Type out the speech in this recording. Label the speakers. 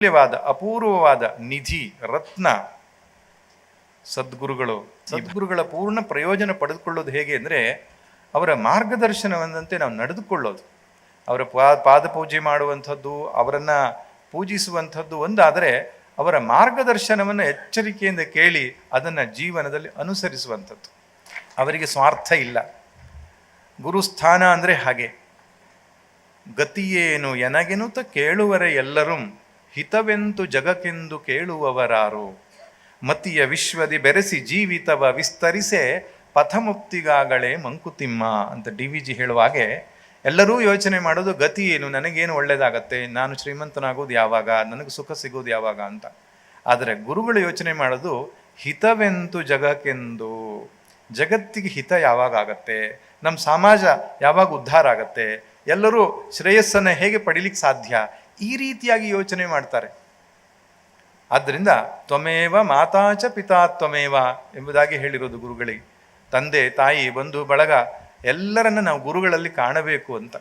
Speaker 1: ಅಮೂಲ್ಯವಾದ, ಅಪೂರ್ವವಾದ ನಿಧಿ, ರತ್ನ, ಸದ್ಗುರುಗಳು ಸದ್ಗುರುಗಳ ಪೂರ್ಣ ಪ್ರಯೋಜನ ಪಡೆದುಕೊಳ್ಳೋದು ಹೇಗೆ ಅಂದರೆ, ಅವರ ಮಾರ್ಗದರ್ಶನವಂದಂತೆ ನಾವು ನಡೆದುಕೊಳ್ಳೋದು. ಅವರ ಪಾದ ಪೂಜೆ ಮಾಡುವಂಥದ್ದು, ಅವರನ್ನು ಪೂಜಿಸುವಂಥದ್ದು ಒಂದಾದರೆ, ಅವರ ಮಾರ್ಗದರ್ಶನವನ್ನು ಎಚ್ಚರಿಕೆಯಿಂದ ಕೇಳಿ ಅದನ್ನು ಜೀವನದಲ್ಲಿ ಅನುಸರಿಸುವಂಥದ್ದು. ಅವರಿಗೆ ಸ್ವಾರ್ಥ ಇಲ್ಲ. ಗುರುಸ್ಥಾನ ಅಂದರೆ ಹಾಗೆ. ಗತಿಯೇನು ಎನಗೆನುತ ಕೇಳುವರೆ ಎಲ್ಲರೂ ಹಿತವೆಂತು ಜಗಕ್ಕೆಂದು ಕೇಳುವವರಾರು. ಮತಿಯ ವಿಶ್ವದಿ ಬೆರೆಸಿ ಜೀವಿತವ ವಿಸ್ತರಿಸೆ ಪಥಮುಕ್ತಿಗಾಗಳೇ ಮಂಕುತಿಮ್ಮ ಅಂತ ಡಿ ವಿ ಜಿ ಹೇಳುವ ಹಾಗೆ ಎಲ್ಲರೂ ಯೋಚನೆ ಮಾಡೋದು ಗತಿ ಏನು, ನನಗೇನು ಒಳ್ಳೇದಾಗತ್ತೆ? ನಾನು ಶ್ರೀಮಂತನಾಗೋದು ಯಾವಾಗ? ನನಗೆ ಸುಖ ಸಿಗೋದು ಯಾವಾಗ ಅಂತ. ಆದರೆ ಗುರುಗಳು ಯೋಚನೆ ಮಾಡೋದು ಹಿತವೆಂತು ಜಗಕ್ಕೆಂದು ಜಗತ್ತಿಗೆ ಹಿತ ಯಾವಾಗ ಆಗತ್ತೆ? ನಮ್ಮ ಸಮಾಜ ಯಾವಾಗ ಉದ್ಧಾರ ಆಗತ್ತೆ? ಎಲ್ಲರೂ ಶ್ರೇಯಸ್ಸನ್ನು ಹೇಗೆ ಪಡಿಲಿಕ್ಕೆ ಸಾಧ್ಯ? ಈ ರೀತಿಯಾಗಿ ಯೋಚನೆ ಮಾಡ್ತಾರೆ. ಆದ್ದರಿಂದ ತ್ವಮೇವ ಮಾತಾಚ ಪಿತಾ ತ್ವಮೇವ ಎಂಬುದಾಗಿ ಹೇಳಿರೋದು ಗುರುಗಳಿಗೆ. ತಂದೆ, ತಾಯಿ, ಬಂಧು, ಬಳಗ ಎಲ್ಲರನ್ನ ನಾವು ಗುರುಗಳಲ್ಲಿ ಕಾಣಬೇಕು ಅಂತ.